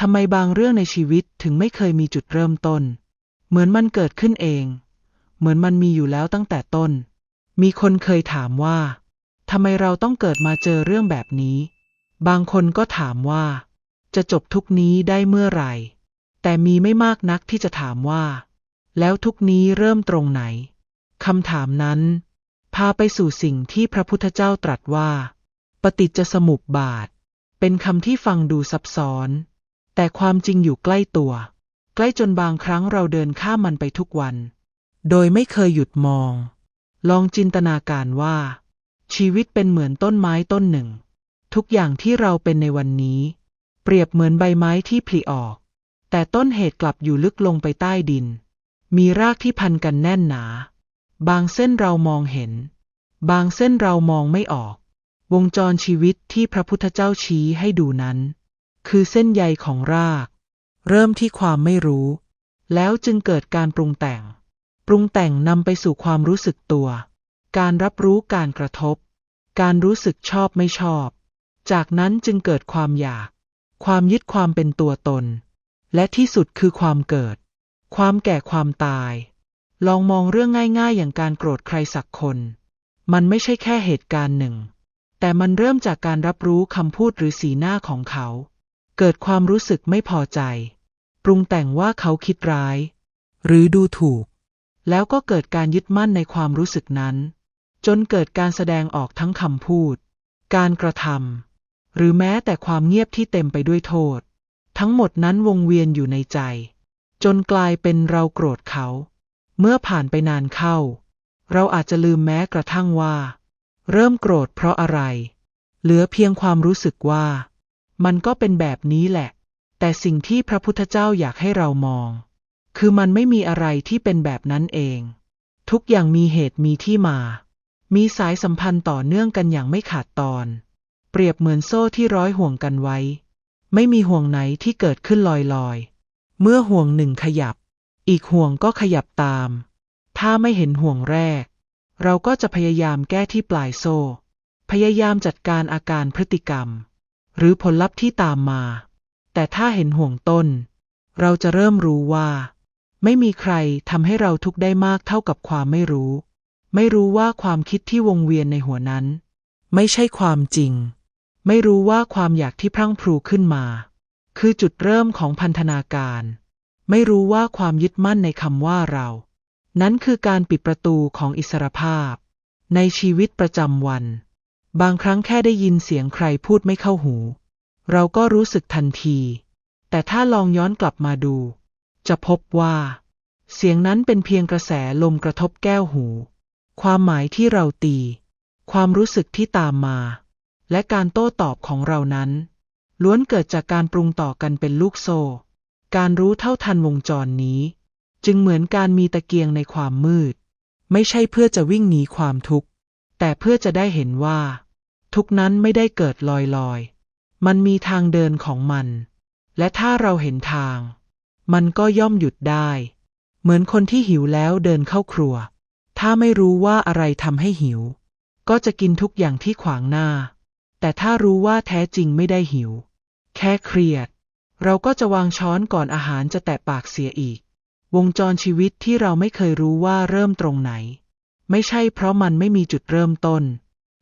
ทำไมบางเรื่องในชีวิตถึงไม่เคยมีจุดเริ่มต้น เหมือนมันเกิดขึ้นเอง เหมือนมันมีอยู่แล้วตั้งแต่ต้น มีคนเคยถามว่าทำไมเราต้องเกิดมาเจอเรื่องแบบนี้ บางคนก็ถามว่า จะจบทุกนี้ได้เมื่อไหร่ แต่มีไม่มากนักที่จะถามว่า แล้วทุกนี้เริ่มตรงไหนคำถามนั้น พาไปสู่สิ่งที่พระพุทธเจ้าตรัสว่า ปฏิจจสมุปบาท เป็นคำที่ฟังดูซับซ้อน แต่ความจริงอยู่ใกล้ตัว ใกล้จนบางครั้งเราเดินข้ามมันไปทุกวัน โดยไม่เคยหยุดมอง ลองจินตนาการว่า ชีวิตเป็นเหมือนต้นไม้ต้นหนึ่ง ทุกอย่างที่เราเป็นในวันนี้ เปรียบเหมือนใบไม้ที่ผลิออก แต่ต้นเหตุกลับอยู่ลึกลงไปใต้ดิน มีรากที่พันกันแน่นหนา บางเส้นเรามองเห็น บางเส้นเรามองไม่ออก วงจรชีวิตที่พระพุทธเจ้าชี้ให้ดูนั้น คือเส้นใยของราก เริ่มที่ความไม่รู้ แล้วจึงเกิดการปรุงแต่ง ปรุงแต่งนำไปสู่ความรู้สึกตัว การรับรู้การกระทบ การรู้สึกชอบไม่ชอบ จากนั้นจึงเกิดความอยาก ความยึดความเป็นตัวตน และที่สุดคือความเกิด ความแก่ความตาย ลองมองเรื่องง่าย ๆ อย่างการโกรธใครสักคน มันไม่ใช่แค่เหตุการณ์หนึ่งแต่มันเริ่มจากการรับรู้คำพูดหรือสีหน้าของเขา เกิดความรู้สึกไม่พอใจ ปรุงแต่งว่าเขาคิดร้าย หรือดูถูก แล้วก็เกิดการยึดมั่นในความรู้สึกนั้น จนเกิดการแสดงออกทั้งคำพูด การกระทำหรือแม้แต่ความเงียบที่เต็มไปด้วยโทษ ทั้งหมดนั้นวงเวียนอยู่ในใจ จนกลายเป็นเราโกรธเขา เมื่อผ่านไปนานเข้า เราอาจจะลืมแม้กระทั่งว่า เริ่มโกรธเพราะอะไร เหลือเพียงความรู้สึกว่า มันก็เป็นแบบนี้แหละ แต่สิ่งที่พระพุทธเจ้าอยากให้เรามอง คือมันไม่มีอะไรที่เป็นแบบนั้นเอง ทุกอย่างมีเหตุมีที่มา มีสายสัมพันธ์ต่อเนื่องกันอย่างไม่ขาดตอน เปรียบเหมือนโซ่ที่ร้อยห่วงกันไว้ ไม่มีห่วงไหนที่เกิดขึ้นลอยๆ เมื่อห่วงหนึ่งขยับ อีกห่วงก็ขยับตาม ถ้าไม่เห็นห่วงแรก เราก็จะพยายามแก้ที่ปลายโซ่ พยายามจัดการอาการพฤติกรรม หรือผลลัพธ์ที่ตามมา แต่ถ้าเห็นห่วงต้น เราจะเริ่มรู้ว่า ไม่มีใครทำให้เราทุกข์ได้มากเท่ากับความไม่รู้ ไม่รู้ว่าความคิดที่วงเวียนในหัวนั้น ไม่ใช่ความจริง ไม่รู้ว่าความอยากที่พรั่งพรูขึ้นมา คือจุดเริ่มของพันธนาการ ไม่รู้ว่าความยึดมั่นในคำว่าเรา นั้นคือการปิดประตูของอิสรภาพ ในชีวิตประจำวัน บางครั้งแค่ได้ยินเสียงใครพูดไม่เข้าหู เราก็รู้สึกทันที แต่ถ้าลองย้อนกลับมาดู จะพบว่า เสียงนั้นเป็นเพียงกระแสลมกระทบแก้วหู ความหมายที่เราตี ความรู้สึกที่ตามมา และการโต้ตอบของเรานั้น ล้วนเกิดจากการปรุงต่อกันเป็นลูกโซ่ การรู้เท่าทันวงจรนี้ จึงเหมือนการมีตะเกียงในความมืด ไม่ใช่เพื่อจะวิ่งหนีความทุกข์ แต่เพื่อจะได้เห็นว่า ทุกนั้นไม่ได้เกิดลอยๆ มันมีทางเดินของมัน และถ้าเราเห็นทาง มันก็ย่อมหยุดได้ เหมือนคนที่หิวแล้วเดินเข้าครัว ถ้าไม่รู้ว่าอะไรทำให้หิว ก็จะกินทุกอย่างที่ขวางหน้า แต่ถ้ารู้ว่าแท้จริงไม่ได้หิว แค่เครียด เราก็จะวางช้อนก่อนอาหารจะแตะปากเสียอีก วงจรชีวิตที่เราไม่เคยรู้ว่าเริ่มตรงไหน ไม่ใช่เพราะมันไม่มีจุดเริ่มต้น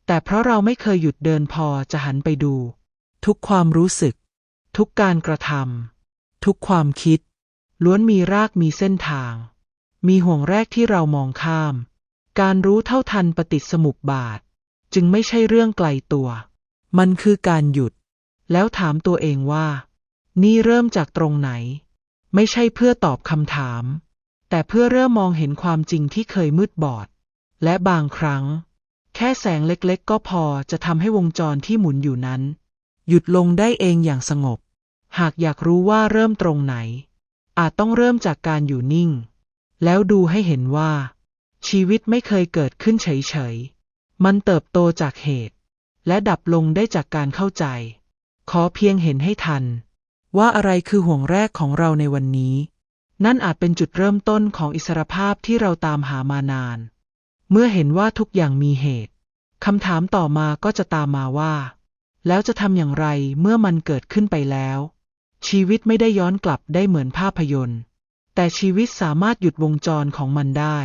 แต่เพราะเราไม่เคยหยุดเดินพอจะหันไปดู ทุกความรู้สึก ทุกการกระทำทุกความคิด ล้วนมีรากมีเส้นทาง มีห่วงแรกที่เรามองข้าม การรู้เท่าทันปฏิสมุปบาท จึงไม่ใช่เรื่องไกลตัว มันคือการหยุด แล้วถามตัวเองว่า นี่เริ่มจากตรงไหน ไม่ใช่เพื่อตอบคำถาม แต่เพื่อเริ่มมองเห็นความจริงที่เคยมืดบอด และบางครั้ง แค่แสงเล็กๆ ก็พอจะทำให้วงจรที่หมุนอยู่นั้น หยุดลงได้เองอย่างสงบ หากอยากรู้ว่าเริ่มตรงไหน อาจต้องเริ่มจากการอยู่นิ่ง แล้วดูให้เห็นว่า ชีวิตไม่เคยเกิดขึ้นเฉยๆ มันเติบโตจากเหตุ และดับลงได้จากการเข้าใจ ขอเพียงเห็นให้ทัน ว่าอะไรคือห่วงแรกของเราในวันนี้ นั่นอาจเป็นจุดเริ่มต้นของอิสรภาพที่เราตามหามานาน เมื่อเห็นว่าทุกอย่างมีเหตุคำถามต่อมาก็จะตามมาว่า แล้วจะทำอย่างไรเมื่อมันเกิดขึ้นไปแล้ว ชีวิตไม่ได้ย้อนกลับได้เหมือนภาพยนตร์ แต่ชีวิตสามารถหยุดวงจรของมันได้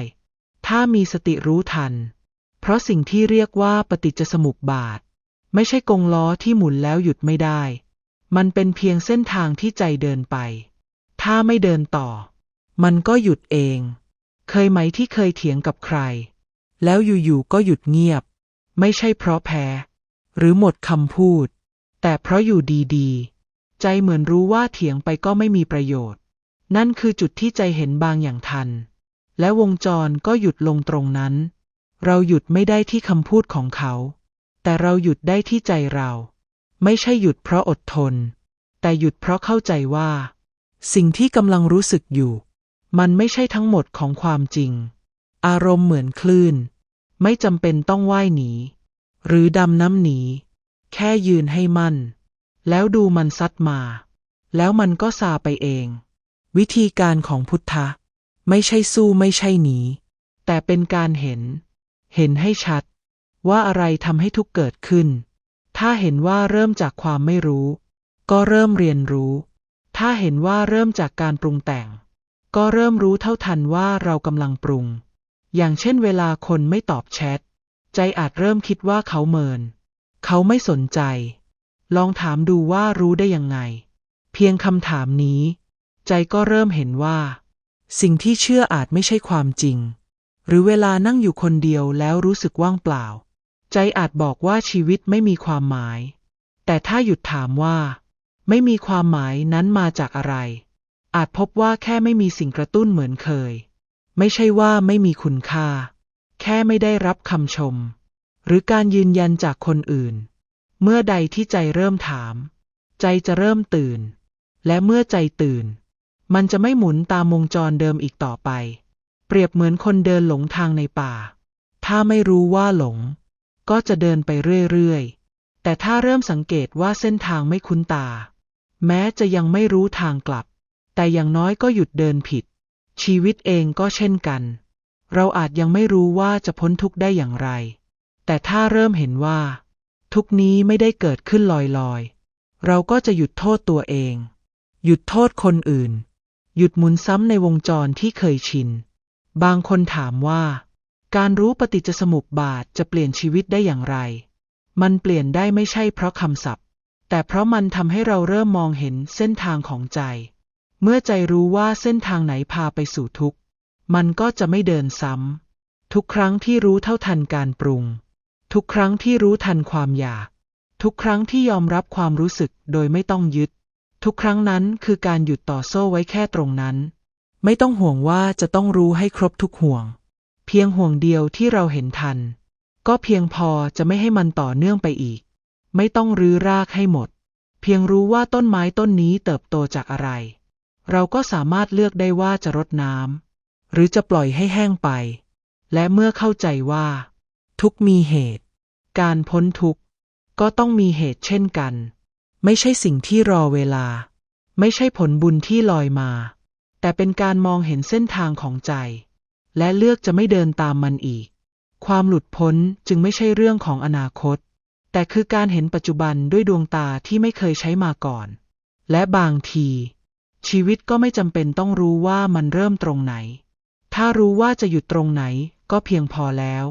ถ้ามีสติรู้ทัน เพราะสิ่งที่เรียกว่าปฏิจจสมุปบาท ไม่ใช่กงล้อที่หมุนแล้วหยุดไม่ได้ มันเป็นเพียงเส้นทางที่ใจเดินไป ถ้าไม่เดินต่อ มันก็หยุดเอง เคยไหมที่เคยเถียงกับใคร แล้วอยู่ๆก็หยุดเงียบ ไม่ใช่เพราะแพ้ หรือหมดคำพูด แต่เพราะอยู่ดีๆ ใจเหมือนรู้ว่าเถียงไปก็ไม่มีประโยชน์ นั่นคือจุดที่ใจเห็นบางอย่างทัน และวงจรก็หยุดลงตรงนั้น เราหยุดไม่ได้ที่คำพูดของเขา แต่เราหยุดได้ที่ใจเรา ไม่ใช่หยุดเพราะอดทน แต่หยุดเพราะเข้าใจว่า สิ่งที่กำลังรู้สึกอยู่ มันไม่ใช่ทั้งหมดของความจริงอารมณ์เหมือนคลื่น ไม่จำเป็นต้องว่ายหนี หรือดำน้ำหนี แค่ยืนให้มั่น แล้วดูมันซัดมา แล้วมันก็ซาไปเอง วิธีการของพุทธะ ไม่ใช่สู้ไม่ใช่หนี แต่เป็นการเห็น เห็นให้ชัด ว่าอะไรทำให้ทุกเกิดขึ้น ถ้าเห็นว่าเริ่มจากความไม่รู้ ก็เริ่มเรียนรู้ ถ้าเห็นว่าเริ่มจากการปรุงแต่ง ก็เริ่มรู้เท่าทันว่าเรากำลังปรุง อย่างเช่นเวลาคนไม่ตอบแชท ใจอาจเริ่มคิดว่าเขาเมิน เขาไม่สนใจ ลองถามดูว่ารู้ได้ยังไง เพียงคำถามนี้ ใจก็เริ่มเห็นว่า สิ่งที่เชื่ออาจไม่ใช่ความจริง หรือเวลานั่งอยู่คนเดียวแล้วรู้สึกว่างเปล่า ใจอาจบอกว่าชีวิตไม่มีความหมาย แต่ถ้าหยุดถามว่า ไม่มีความหมายนั้นมาจากอะไร อาจพบว่าแค่ไม่มีสิ่งกระตุ้นเหมือนเคย ไม่ใช่ว่าไม่มีคุณค่า แค่ไม่ได้รับคำชม หรือการยืนยันจากคนอื่น เมื่อใดที่ใจเริ่มถาม ใจจะเริ่มตื่น และเมื่อใจตื่น มันจะไม่หมุนตามวงจรเดิมอีกต่อไป เปรียบเหมือนคนเดินหลงทางในป่า ถ้าไม่รู้ว่าหลง ก็จะเดินไปเรื่อยๆ แต่ถ้าเริ่มสังเกตว่าเส้นทางไม่คุ้นตา แม้จะยังไม่รู้ทางกลับ แต่อย่างน้อยก็หยุดเดินผิด ชีวิตเองก็เช่นกัน เราอาจยังไม่รู้ว่าจะพ้นทุกข์ได้อย่างไร แต่ถ้าเริ่มเห็นว่า ทุกนี้ไม่ได้เกิดขึ้นลอยๆ เราก็จะหยุดโทษตัวเอง หยุดโทษคนอื่น หยุดหมุนซ้ำในวงจรที่เคยชิน บางคนถามว่า การรู้ปฏิจจสมุปบาทจะเปลี่ยนชีวิตได้อย่างไร มันเปลี่ยนได้ไม่ใช่เพราะคำศัพท์ แต่เพราะมันทำให้เราเริ่มมองเห็นเส้นทางของใจ เมื่อใจรู้ว่าเส้นทางไหนพาไปสู่ทุกข์ มันก็จะไม่เดินซ้ำ ทุกครั้งที่รู้เท่าทันการปรุง ทุกครั้งที่รู้ทันความอยาก ทุกครั้งที่ยอมรับความรู้สึกโดยไม่ต้องยึด ทุกครั้งนั้นคือการหยุดต่อโซ่ไว้แค่ตรงนั้น ไม่ต้องห่วงว่าจะต้องรู้ให้ครบทุกห่วง เพียงห่วงเดียวที่เราเห็นทัน ก็เพียงพอจะไม่ให้มันต่อเนื่องไปอีก ไม่ต้องรื้อรากให้หมด เพียงรู้ว่าต้นไม้ต้นนี้เติบโตจากอะไร เราก็สามารถเลือกได้ว่าจะรดน้ำหรือจะปล่อยให้แห้งไป และเมื่อเข้าใจว่า ทุกมีเหตุ การพ้นทุกข์ก็ต้องมีเหตุเช่นกัน ไม่ใช่สิ่งที่รอเวลา ไม่ใช่ผลบุญที่ลอยมา แต่เป็นการมองเห็นเส้นทางของใจ และเลือกจะไม่เดินตามมันอีก ความหลุดพ้นจึงไม่ใช่เรื่องของอนาคต แต่คือการเห็นปัจจุบันด้วยดวงตาที่ไม่เคยใช้มาก่อน และบางที ชีวิตก็ไม่จำเป็นต้องรู้ว่ามันเริ่มตรงไหน ถ้ารู้ว่าจะหยุดตรงไหนก็เพียงพอแล้ว